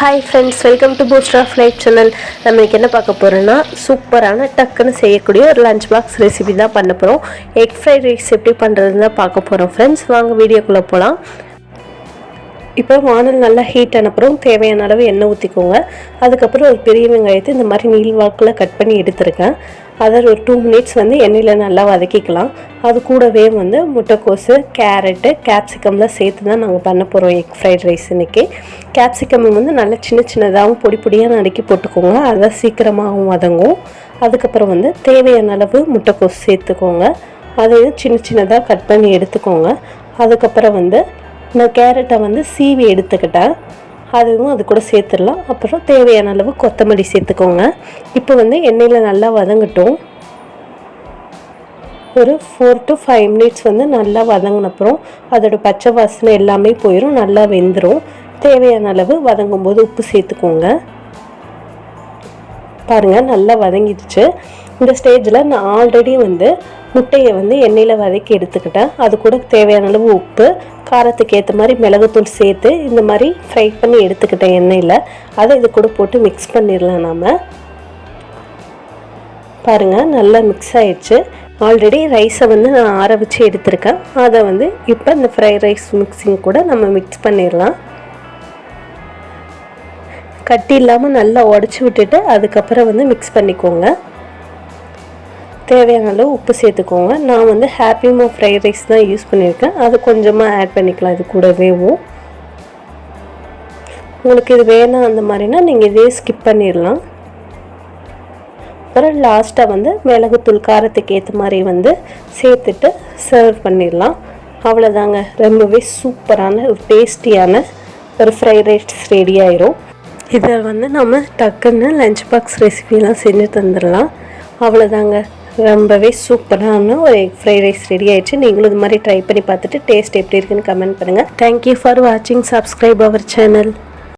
Hi friends welcome to booster of life channel நம்ம இன்னைக்கு என்ன பார்க்க போகிறோன்னா சூப்பரான டக்குன்னு செய்யக்கூடிய ஒரு லஞ்ச் பாக்ஸ் ரெசிபி தான் பண்ண போகிறோம் எக் ஃப்ரைட் ரைஸ் எப்படி பண்ணுறதுன்னு தான் பார்க்க போகிறோம் ஃப்ரெண்ட்ஸ் வாங்க வீடியோக்குள்ளே போகலாம் இப்போ வானல் நல்லா ஹீட் அனுப்புகிறோம் தேவையான அளவு எண்ணெய் ஊற்றிக்கோங்க அதுக்கப்புறம் ஒரு பெரிய வெங்காயத்தை இந்த மாதிரி நீள் வாக்கில் கட் பண்ணி எடுத்திருக்கேன். அதை ஒரு டூ மினிட்ஸ் வந்து எண்ணெயில் நல்லா வதக்கிக்கலாம். அது கூடவே வந்து முட்டைக்கோஸு கேரட்டு கேப்சிகம்லாம் சேர்த்து தான் நாங்கள் பண்ண போகிறோம் எக் ஃப்ரைட் ரைஸ் இன்றைக்கி கேப்சிகம் வந்து நல்லா சின்ன சின்னதாகவும் பொடி பொடியாக நறுக்கி போட்டுக்கோங்க. அதான் சீக்கிரமாகவும் வதங்கும். அதுக்கப்புறம் வந்து தேவையான அளவு முட்டைக்கோஸ் சேர்த்துக்கோங்க. அதையும் சின்ன சின்னதாக கட் பண்ணி எடுத்துக்கோங்க. அதுக்கப்புறம் வந்து நான் கேரட்டை வந்து சீவி எடுத்துக்கிட்டேன். அதுவும் அது கூட சேர்த்துடலாம். அப்புறம் தேவையான அளவு கொத்தமல்லி சேர்த்துக்கோங்க. இப்போ வந்து எண்ணெயில் நல்லா வதங்கட்டும். ஒரு ஃபோர் டு ஃபைவ் மினிட்ஸ் வந்து நல்லா வதங்கினப்புறம் அதோட பச்சை வாசனை எல்லாமே போயிடும் நல்லா வெந்துடும் தேவையான அளவு வதங்கும் போது உப்பு சேர்த்துக்கோங்க. பாருங்கள் நல்லா வதங்கிடுச்சு. இந்த ஸ்டேஜில் நான் ஆல்ரெடி வந்து முட்டையை வந்து எண்ணெயில் வதக்கி எடுத்துக்கிட்டேன். அது கூட தேவையான அளவு உப்பு காரத்துக்கு ஏற்ற மாதிரி மிளகுத்தூள் சேர்த்து இந்த மாதிரி ஃப்ரை பண்ணி எடுத்துக்கிட்டேன் எண்ணெயில். அதை இது கூட போட்டு மிக்ஸ் பண்ணிடலாம் நாம். பாருங்கள் நல்லா மிக்ஸ் ஆயிடுச்சு. ஆல்ரெடி ரைஸை வந்து நான் ஆற வச்சு எடுத்திருக்கேன். அதை வந்து இப்போ இந்த ஃப்ரைட் ரைஸ் மிக்ஸிங் கூட நம்ம மிக்ஸ் பண்ணிடலாம். கட்டி இல்லாமல் நல்லா உடச்சி விட்டுட்டு அதுக்கப்புறம் வந்து மிக்ஸ் பண்ணிக்கோங்க. தேவையான அளவு உப்பு சேர்த்துக்கோங்க. நான் வந்து ஹாப்பிமோ ஃப்ரைட் ரைஸ் தான் யூஸ் பண்ணியிருக்கேன். அது கொஞ்சமாக ஆட் பண்ணிக்கலாம். இது கூடவேவும் உங்களுக்கு இது வேணாம் அந்த மாதிரினா நீங்கள் இதே ஸ்கிப் பண்ணிடலாம். அப்புறம் லாஸ்ட்டாக வந்து மிளகுத்தூள் காரத்துக்கு ஏற்ற மாதிரி வந்து சேர்த்துட்டு சர்வ் பண்ணிடலாம். அவ்வளோதாங்க ரொம்பவே சூப்பரான ஒரு டேஸ்டியான ஒரு ஃப்ரைட் ரைஸ் ரெடி ஆயிரும். இதை வந்து நம்ம டக்குன்னு லஞ்ச் பாக்ஸ் ரெசிபிலாம் செஞ்சு தந்துடலாம். அவ்வளோதாங்க. ரொம்பவே சூப்பரான ஒரு எக் ஃப்ரைட் ரைஸ் ரெடி ஆயிடுச்சு. நீங்களும் இது மாதிரி ட்ரை பண்ணி பார்த்துட்டு டேஸ்ட் எப்படி இருக்குன்னு கமெண்ட் பண்ணுங்கள் தேங்க்யூ ஃபார் வாட்சிங் சப்ஸ்கிரைப் அவர் சேனல்